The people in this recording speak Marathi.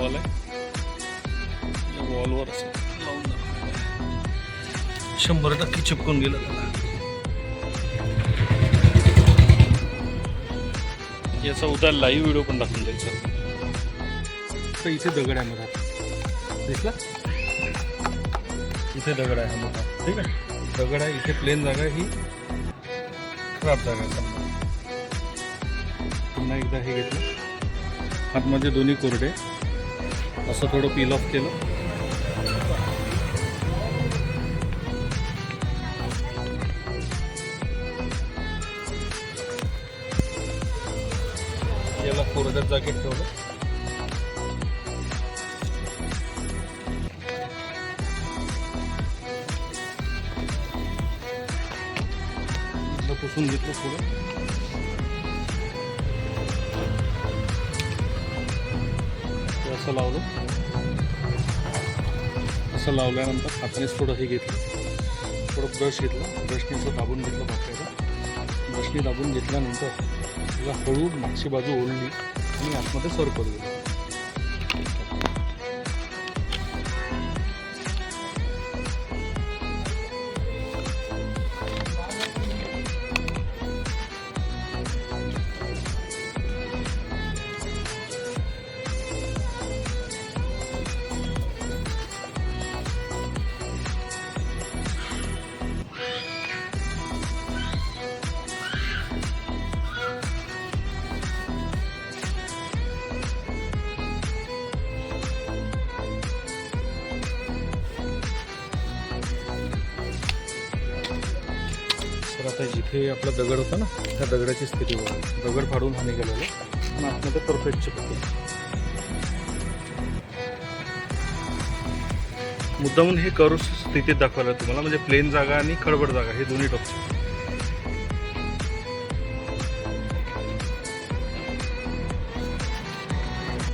वॉल आहे या वॉलवर असं. लावून शंभर टक्के चिपकून गेलं त्याला. याचा उद्या लाईव्ह व्हिडिओ पण टाकून द्यायचा तर इथे दगड आहे मला दिसला? इथे दगड आहे मोठा. ठीक आहे? दगड आहे इथे प्लेन जागा ही खराब जागा आहे. पुन्हा एकदा हे घेतलं. आतमध्ये दोन्ही कोरडे. असं थोडं पील ऑफ केलं. याला कोरड्यात जागेत ठेवलं. पुसून घेतलं थोडं असं लावलं. असं लावल्यानंतर हातानेच थोडं हे घेतलं. थोडं ब्रश घेतला. ब्रशने असं दाबून घेतलं बाकायला ब्रशने दाबून घेतल्यानंतर तुला हळू मागची बाजू ओढली आणि आतमध्ये सर्व करू तर आता जिथे आपला दगड होता ना त्या दगडाची स्थिती बघा. दगड फाडून हा निघालेला आणि आतमध्ये परफेक्ट चिपकतो मुद्दामून हे करू स्थितीत दाखवलं तुम्हाला म्हणजे प्लेन जागा आणि खडबड जागा हे दोन्ही टोकचे